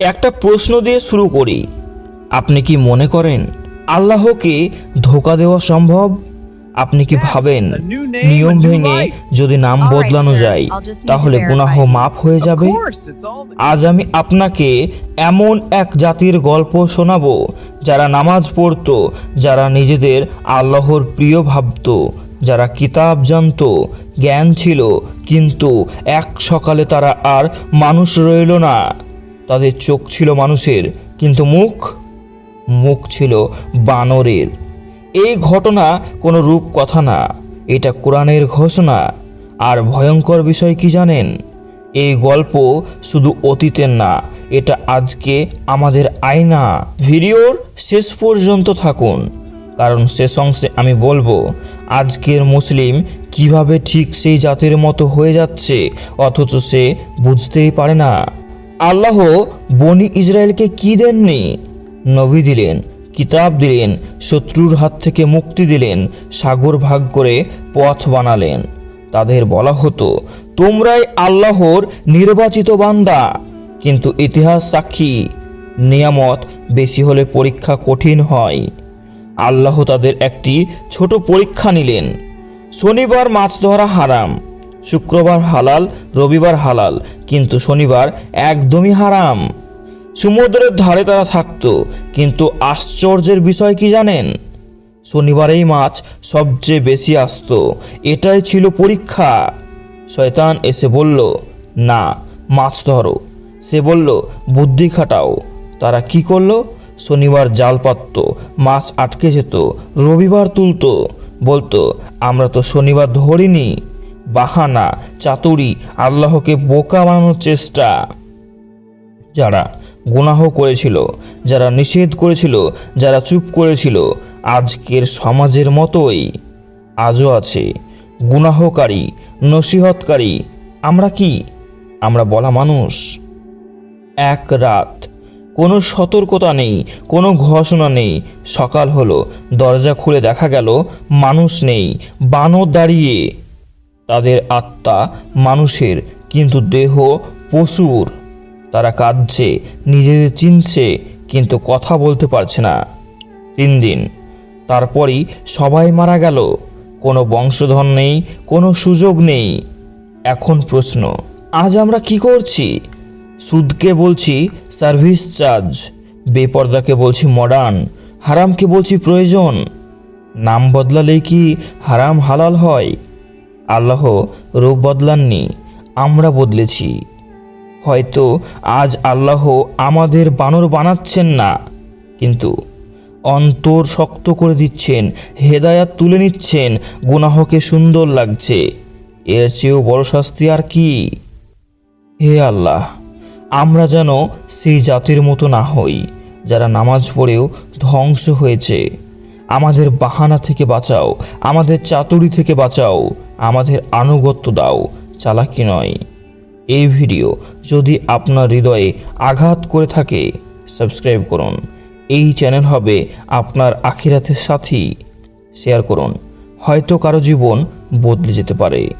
একটা প্রশ্ন দিয়ে শুরু করি। আপনি কি মনে করেন আল্লাহকে ধোকা দেওয়া সম্ভব? আপনি কি ভাবেন নিয়ম ভেঙে যদি নাম বদলানো যায় তাহলে গুনাহ মাফ হয়ে যাবে। আজ আমি আপনাকে এমন এক জাতির গল্প শোনাবো যারা নামাজ পড়তো যারা নিজেদের আল্লাহর প্রিয় ভাবতো যারা কিতাব জানতো জ্ঞান ছিল কিন্তু এক সকালে তারা আর মানুষ রইল না। তাদের চোখ ছিল মানুষের, কিন্তু মুখ মুখ ছিল বানরের। এই ঘটনা কোনো রূপ কথা না, এটা কোরআনের ঘোষণা। আর ভয়ঙ্কর বিষয় কি জানেন? এই গল্প শুধু অতীতের না, এটা আজকে আমাদের আয়না। ভিডিওর শেষ পর্যন্ত থাকুন, কারণ শেষ অংশে আমি বলব, আজকের মুসলিম কীভাবে ঠিক সেই জাতির মতো হয়ে যাচ্ছে, অথচ সে বুঝতেই পারে না। আল্লাহ বনি ইসরায়েলকে কি দেননি? নবী দিলেন, কিতাব দিলেন, শত্রুর হাত থেকে মুক্তি দিলেন, সাগর ভাগ করে পথ বানালেন। তাদের বলা হতো, তোমরাই আল্লাহর নির্বাচিত বান্দা। কিন্তু ইতিহাস সাক্ষী, নিয়ামত বেশি হলে পরীক্ষা কঠিন হয়। আল্লাহ তাদের একটি ছোট পরীক্ষা নিলেন, শনিবার মাছ ধরা হারাম। শুক্রবার হালাল, রবিবার হালাল, কিন্তু শনিবার একদমই হারাম। সমুদ্রের ধারে তারা থাকতো, কিন্তু আশ্চর্যের বিষয় কি জানেন? শনিবারেই মাছ সবচেয়ে বেশি আসতো, এটাই ছিল পরীক্ষা। শয়তান এসে বলল, না, মাছ ধরো। সে বলল, বুদ্ধি খাটাও। তারা কি করল? শনিবার জাল পাততো, মাছ আটকে যেত, রবিবার তুলতো। বলতো, আমরা তো শনিবার ধরিনি। বাহানা, চাতুরি, আল্লাহকে বোকা বানানোর চেষ্টা। যারা গুনাহ করেছিল, যারা নিষেধ করেছিল, যারা চুপ করেছিল, আজকের সমাজের মতোই আজও আছে। গুনাহকারী, নসিহতকারী, আমরা কি? আমরা বলা মানুষ। এক রাত, কোনো সতর্কতা নেই, কোনো ঘোষণা নেই। সকাল হলো, দরজা খুলে দেখা গেল, মানুষ নেই, বানর দাঁড়িয়ে। তাদের আত্মা মানুষের, কিন্তু দেহ পশুর। তারা কাঁদছে নিজেদের চিনছে, কিন্তু কথা বলতে পারছে না। তিন দিন, তারপরই সবাই মারা গেল। কোনো বংশধর নেই, কোনো সুযোগ নেই। এখন প্রশ্ন, আজ আমরা কি করছি? সুদকে বলছি সার্ভিস চার্জ, বেপর্দাকে বলছি মডার্ন, হারামকে বলছি প্রয়োজন। নাম বদলালেই কি হারাম হালাল হয়? আল্লাহ রূপ বদলাননি, আমরা বদলেছি। হয়তো আজ আল্লাহ আমাদের বানর বানাচ্ছেন না, কিন্তু অন্তর শক্ত করে দিচ্ছেন, হেদায়াত তুলে নিচ্ছেন, গুনাহকে সুন্দর লাগছে। এর চেয়েও বড় শাস্তি আর কি? হে আল্লাহ, আমরা যেন সেই জাতির মতো না হই, যারা নামাজ পড়েও ধ্বংস হয়েছে। আমাদের বাহানা থেকে বাঁচাও, আমাদের চাতুরি থেকে বাঁচাও আমাদের আনুগত্য দাও, চালাকি নয়। এই ভিডিও যদি আপনার হৃদয়ে আঘাত করে থাকে, সাবস্ক্রাইব করুন। এই চ্যানেল হবে আপনার আখিরাতের সাথী। শেয়ার করুন। হয়তো কারও জীবন বদলে যেতে পারে।